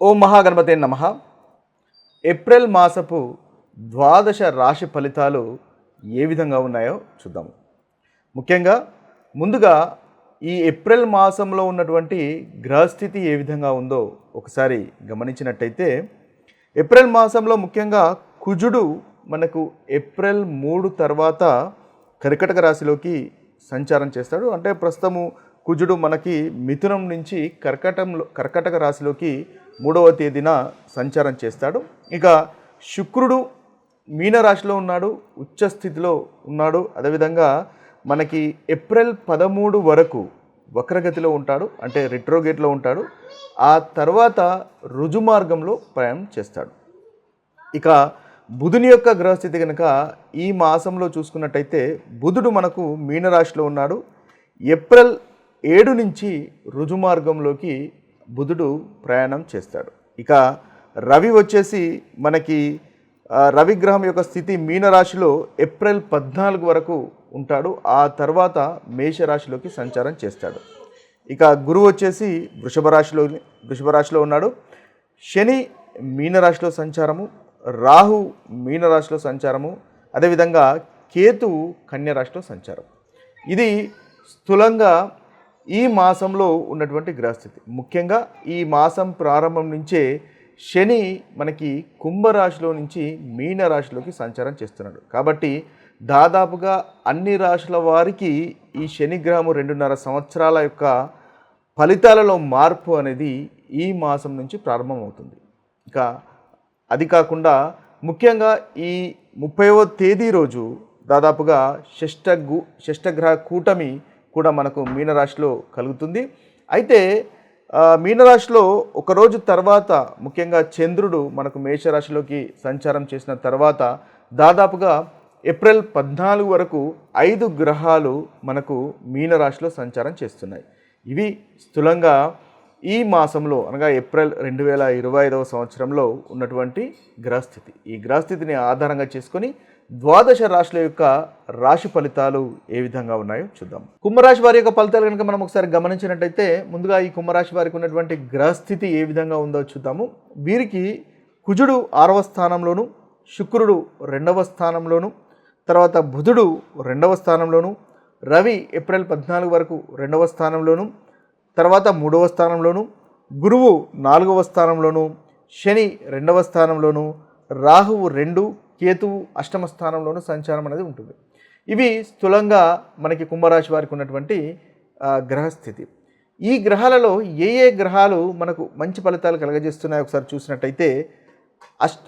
ఓం మహాగణపతే నమ. ఏప్రిల్ మాసపు ద్వాదశ రాశి ఫలితాలు ఏ విధంగా ఉన్నాయో చూద్దాము ముఖ్యంగా ముందుగా ఈ ఏప్రిల్ మాసంలో ఉన్నటువంటి గ్రహస్థితి ఏ విధంగా ఉందో ఒకసారి గమనించినట్టయితే ఏప్రిల్ మాసంలో ముఖ్యంగా కుజుడు మనకు ఏప్రిల్ మూడు తర్వాత కర్కటక రాశిలోకి సంచారం చేస్తాడు. అంటే ప్రస్తుతము కుజుడు మనకి మిథునం నుంచి కర్కటంలో కర్కటక రాశిలోకి మూడవ తేదీన సంచారం చేస్తాడు. ఇక శుక్రుడు మీనరాశిలో ఉన్నాడు ఉచ్చ స్థితిలో ఉన్నాడు. అదేవిధంగా మనకి ఏప్రిల్ పదమూడు వరకు వక్రగతిలో ఉంటాడు అంటే రిట్రోగేట్లో ఉంటాడు. ఆ తర్వాత రుజుమార్గంలో ప్రయాణం చేస్తాడు. ఇక బుధుని యొక్క గ్రహస్థితి కనుక ఈ మాసంలో చూసుకున్నట్టయితే బుధుడు మనకు మీనరాశిలో ఉన్నాడు. ఏప్రిల్ ఏడు నుంచి రుజుమార్గంలోకి బుధుడు ప్రయాణం చేస్తాడు. ఇక రవి వచ్చేసి మనకి రవిగ్రహం యొక్క స్థితి మీనరాశిలో ఏప్రిల్ పద్నాలుగు వరకు ఉంటాడు. ఆ తర్వాత మేషరాశిలోకి సంచారం చేస్తాడు. ఇక గురువు వచ్చేసి వృషభ రాశిలో వృషభ రాశిలో ఉన్నాడు. శని మీనరాశిలో సంచారము రాహు మీనరాశిలో సంచారము అదేవిధంగా కేతువు కన్యరాశిలో సంచారం. ఇది స్థూలంగా ఈ మాసంలో ఉన్నటువంటి గ్రహస్థితి. ముఖ్యంగా ఈ మాసం ప్రారంభం నుంచే శని మనకి కుంభరాశిలో నుంచి మీన రాశిలోకి సంచారం చేస్తున్నాడు. కాబట్టి దాదాపుగా అన్ని రాశుల వారికి ఈ శనిగ్రహము రెండున్నర సంవత్సరాల యొక్క ఫలితాలలో మార్పు అనేది ఈ మాసం నుంచి ప్రారంభమవుతుంది. ఇక అది కాకుండా ముఖ్యంగా ఈ ముప్పైవ తేదీ రోజు దాదాపుగా షష్ఠ గు షష్ఠగ్రహ కూటమి కూడా మనకు మీనరాశిలో కలుగుతుంది. అయితే మీనరాశిలో ఒకరోజు తర్వాత ముఖ్యంగా చంద్రుడు మనకు మేషరాశిలోకి సంచారం చేసిన తర్వాత దాదాపుగా ఏప్రిల్ పద్నాలుగు వరకు ఐదు గ్రహాలు మనకు మీనరాశిలో సంచారం చేస్తున్నాయి. ఇవి స్థూలంగా ఈ మాసంలో అనగా ఏప్రిల్ రెండు వేల ఇరవై ఐదవ సంవత్సరంలో ఉన్నటువంటి గ్రహస్థితి. ఈ గ్రహస్థితిని ఆధారంగా చేసుకొని ద్వాదశ రాశుల యొక్క రాశి ఫలితాలు ఏ విధంగా ఉన్నాయో చూద్దాం. కుంభరాశి వారి యొక్క ఫలితాలు కనుక మనం ఒకసారి గమనించినట్టయితే ముందుగా ఈ కుంభరాశి వారికి ఉన్నటువంటి గ్రహస్థితి ఏ విధంగా ఉందో చూద్దాము. వీరికి కుజుడు ఆరవ స్థానంలోను శుక్రుడు రెండవ స్థానంలోను తర్వాత బుధుడు రెండవ స్థానంలోను రవి ఏప్రిల్ పద్నాలుగు వరకు రెండవ స్థానంలోను తర్వాత మూడవ స్థానంలోను గురువు నాలుగవ స్థానంలోను శని రెండవ స్థానంలోను రాహువు రెండు కేతువు అష్టమ స్థానంలోనూ సంచారం అనేది ఉంటుంది. ఇవి స్థూలంగా మనకి కుంభరాశి వారికి ఉన్నటువంటి గ్రహస్థితి. ఈ గ్రహాలలో ఏ ఏ గ్రహాలు మనకు మంచి ఫలితాలు కలగజేస్తున్నాయో ఒకసారి చూసినట్టయితే అష్ట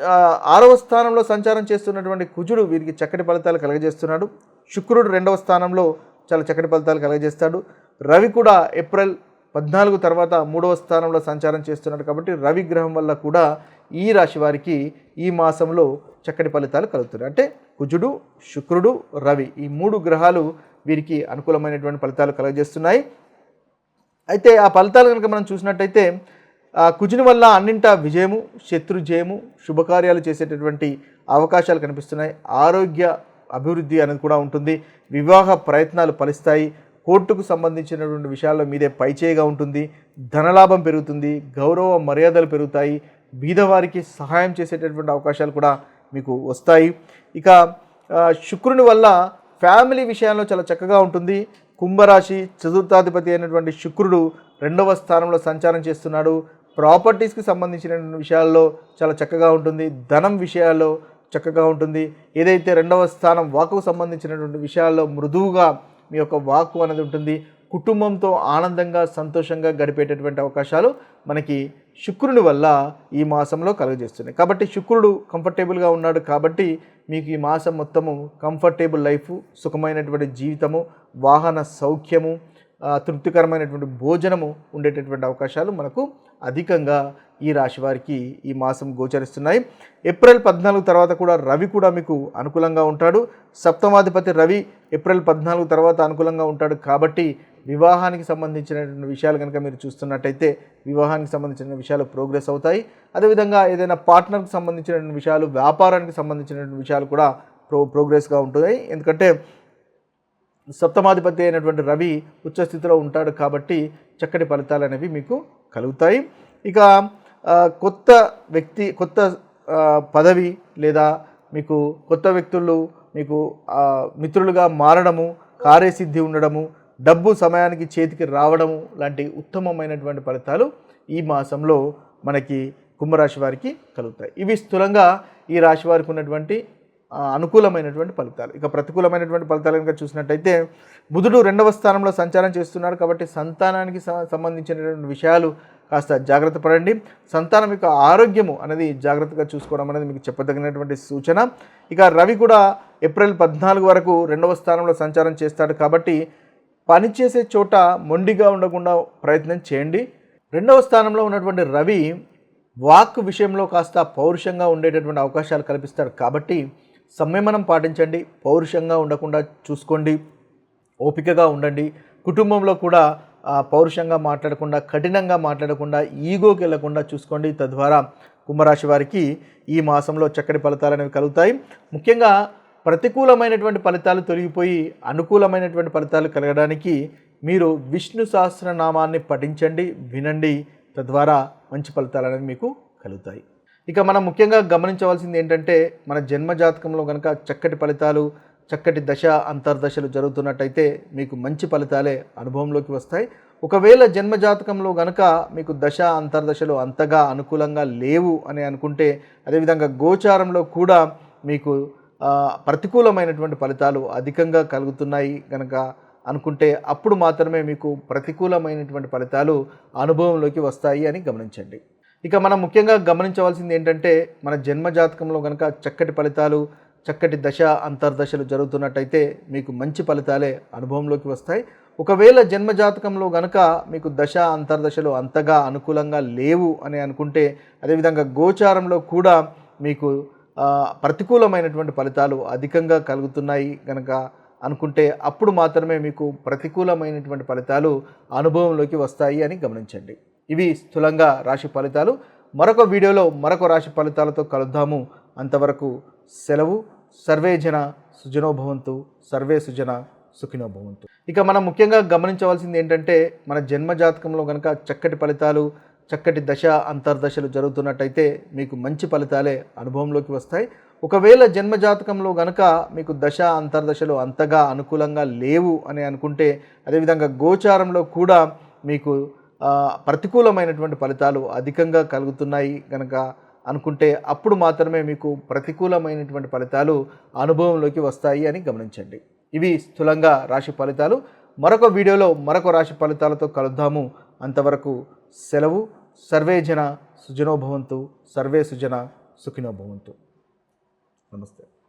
ఆరవ స్థానంలో సంచారం చేస్తున్నటువంటి కుజుడు వీరికి చక్కటి ఫలితాలు కలగజేస్తున్నాడు. శుక్రుడు రెండవ స్థానంలో చాలా చక్కటి ఫలితాలు కలగజేస్తాడు. రవి కూడా ఏప్రిల్ పద్నాలుగు తర్వాత మూడవ స్థానంలో సంచారం చేస్తున్నాడు కాబట్టి రవి గ్రహం వల్ల కూడా ఈ రాశి వారికి ఈ మాసంలో చక్కటి ఫలితాలు కలుగుతున్నాయి. అంటే కుజుడు శుక్రుడు రవి ఈ మూడు గ్రహాలు వీరికి అనుకూలమైనటువంటి ఫలితాలు కలగజేస్తున్నాయి. అయితే ఆ ఫలితాలు కనుక మనం చూసినట్టయితే ఆ కుజుని వల్ల అన్నింటా విజయము శత్రు జయము శుభకార్యాలు చేసేటటువంటి అవకాశాలు కనిపిస్తున్నాయి. ఆరోగ్య అభివృద్ధి అనేది కూడా ఉంటుంది. వివాహ ప్రయత్నాలు ఫలిస్తాయి. కోర్టుకు సంబంధించినటువంటి విషయాల్లో మీదే పైచేయిగా ఉంటుంది. ధనలాభం పెరుగుతుంది. గౌరవ మర్యాదలు పెరుగుతాయి. బీదవారికి సహాయం చేసేటటువంటి అవకాశాలు కూడా మీకు వస్తాయి. ఇక శుక్రుని వల్ల ఫ్యామిలీ విషయాల్లో చాలా చక్కగా ఉంటుంది. కుంభరాశి చతుర్థాధిపతి అయినటువంటి శుక్రుడు రెండవ స్థానంలో సంచారం చేస్తున్నాడు. ప్రాపర్టీస్కి సంబంధించిన విషయాల్లో చాలా చక్కగా ఉంటుంది. ధనం విషయాల్లో చక్కగా ఉంటుంది. ఏదైతే రెండవ స్థానం వాకుకు సంబంధించినటువంటి విషయాల్లో మృదువుగా మీ యొక్క వాక్కు అనేది ఉంటుంది. కుటుంబంతో ఆనందంగా సంతోషంగా గడిపేటటువంటి అవకాశాలు మనకి శుక్రుని వల్ల ఈ మాసంలో కలుగజేస్తున్నాయి. కాబట్టి శుక్రుడు కంఫర్టబుల్గా ఉన్నాడు కాబట్టి మీకు ఈ మాసం మొత్తము కంఫర్టబుల్ లైఫ్ సుఖమైనటువంటి జీవితము వాహన సౌఖ్యము తృప్తికరమైనటువంటి భోజనము ఉండేటటువంటి అవకాశాలు మనకు అధికంగా ఈ రాశి వారికి ఈ మాసం గోచరిస్తున్నాయి. ఏప్రిల్ పద్నాలుగు తర్వాత కూడా రవి కూడా మీకు అనుకూలంగా ఉంటాడు. సప్తమాధిపతి రవి ఏప్రిల్ పద్నాలుగు తర్వాత అనుకూలంగా ఉంటాడు. కాబట్టి వివాహానికి సంబంధించినటువంటి విషయాలు కనుక మీరు చూస్తున్నట్టయితే వివాహానికి సంబంధించిన విషయాలు ప్రోగ్రెస్ అవుతాయి. అదేవిధంగా ఏదైనా పార్ట్నర్కి సంబంధించినటువంటి విషయాలు వ్యాపారానికి సంబంధించినటువంటి విషయాలు కూడా ప్రో ప్రోగ్రెస్గా ఉంటాయి ఎందుకంటే సప్తమాధిపతి అయినటువంటి రవి ఉచ్చస్థితిలో ఉంటాడు కాబట్టి చక్కటి ఫలితాలు అనేవి మీకు కలుగుతాయి. ఇక కొత్త వ్యక్తి కొత్త పదవి లేదా మీకు కొత్త వ్యక్తులు మీకు మిత్రులుగా మారడము కార్యసిద్ధి ఉండడము డబ్బు సమయానికి చేతికి రావడము లాంటి ఉత్తమమైనటువంటి ఫలితాలు ఈ మాసంలో మనకి కుంభరాశి వారికి కలుగుతాయి. ఇవి స్థూలంగా ఈ రాశి వారికి ఉన్నటువంటి అనుకూలమైనటువంటి ఫలితాలు. ఇక ప్రతికూలమైనటువంటి ఫలితాలు కనుక చూసినట్టయితే బుధుడు రెండవ స్థానంలో సంచారం చేస్తున్నాడు కాబట్టి సంతానానికి సంబంధించినటువంటి విషయాలు కాస్త జాగ్రత్త పడండి. సంతానం యొక్క ఆరోగ్యము అనేది జాగ్రత్తగా చూసుకోవడం అనేది మీకు చెప్పదగినటువంటి సూచన. ఇక రవి కూడా ఏప్రిల్ పద్నాలుగు వరకు రెండవ స్థానంలో సంచారం చేస్తాడు కాబట్టి పనిచేసే చోట మొండిగా ఉండకుండా ప్రయత్నం చేయండి. రెండవ స్థానంలో ఉన్నటువంటి రవి వాక్ విషయంలో కాస్త పౌరుషంగా ఉండేటటువంటి అవకాశాలు కల్పిస్తాడు కాబట్టి సంయమనం పాటించండి. పౌరుషంగా ఉండకుండా చూసుకోండి. ఓపికగా ఉండండి. కుటుంబంలో కూడా పౌరుషంగా మాట్లాడకుండా కఠినంగా మాట్లాడకుండా ఈగోకి వెళ్ళకుండా చూసుకోండి. తద్వారా కుంభరాశి వారికి ఈ మాసంలో చక్కటి ఫలితాలు అనేవి కలుగుతాయి. ముఖ్యంగా ప్రతికూలమైనటువంటి ఫలితాలు తొలగిపోయి అనుకూలమైనటువంటి ఫలితాలు కలగడానికి మీరు విష్ణు సహస్రనామాన్ని పఠించండి వినండి. తద్వారా మంచి ఫలితాలు అనేవి మీకు కలుగుతాయి. ఇక మనం ముఖ్యంగా గమనించవలసింది ఏంటంటే మన జన్మ జాతకంలో కనుక చక్కటి ఫలితాలు చక్కటి దశ అంతర్దశలు జరుగుతున్నట్టయితే మీకు మంచి ఫలితాలే అనుభవంలోకి వస్తాయి. ఒకవేళ జన్మ జాతకంలో గనక మీకు దశ అంతర్దశలు అంతగా అనుకూలంగా లేవు అని అనుకుంటే అదేవిధంగా గోచారంలో కూడా మీకు ప్రతికూలమైనటువంటి ఫలితాలు అధికంగా కలుగుతున్నాయి కనుక అనుకుంటే అప్పుడు మాత్రమే మీకు ప్రతికూలమైనటువంటి ఫలితాలు అనుభవంలోకి వస్తాయి అని గమనించండి. ఇక మనం ముఖ్యంగా గమనించవలసింది ఏంటంటే మన జన్మ జాతకంలో కనుక చక్కటి ఫలితాలు చక్కటి దశ అంతర్దశలు జరుగుతున్నట్టయితే మీకు మంచి ఫలితాలే అనుభవంలోకి వస్తాయి. ఒకవేళ జన్మ జాతకంలో గనక మీకు దశ అంతర్దశలు అంతగా అనుకూలంగా లేవు అని అనుకుంటే అదేవిధంగా గోచారంలో కూడా మీకు ప్రతికూలమైనటువంటి ఫలితాలు అధికంగా కలుగుతున్నాయి కనుక అనుకుంటే అప్పుడు మాత్రమే మీకు ప్రతికూలమైనటువంటి ఫలితాలు అనుభవంలోకి వస్తాయి అని గమనించండి. ఇవి స్థూలంగా రాశి ఫలితాలు. మరొక వీడియోలో మరొక రాశి ఫలితాలతో కలుద్దాము. అంతవరకు సెలవు. సర్వే జన సుజనోభవంతు సర్వే సుజన సుఖినో భవంతు. ఇక మనం ముఖ్యంగా గమనించవలసింది ఏంటంటే మన జన్మ జాతకంలో కనుక చక్కటి ఫలితాలు చక్కటి దశ అంతర్దశలు జరుగుతున్నట్టయితే మీకు మంచి ఫలితాలే అనుభవంలోకి వస్తాయి. ఒకవేళ జన్మ జాతకంలో గనక మీకు దశ అంతర్దశలు అంతగా అనుకూలంగా లేవు అని అనుకుంటే అదేవిధంగా గోచారంలో కూడా మీకు ప్రతికూలమైనటువంటి ఫలితాలు అధికంగా కలుగుతున్నాయి కనుక అనుకుంటే అప్పుడు మాత్రమే మీకు ప్రతికూలమైనటువంటి ఫలితాలు అనుభవంలోకి వస్తాయి అని గమనించండి. ఇవి స్థూలంగా రాశి ఫలితాలు. మరొక వీడియోలో మరొక రాశి ఫలితాలతో కలుద్దాము. అంతవరకు సెలవు. సర్వే జన సుజనోభవంతు. సర్వే సుజన సుఖినో భవంతు నమస్తే.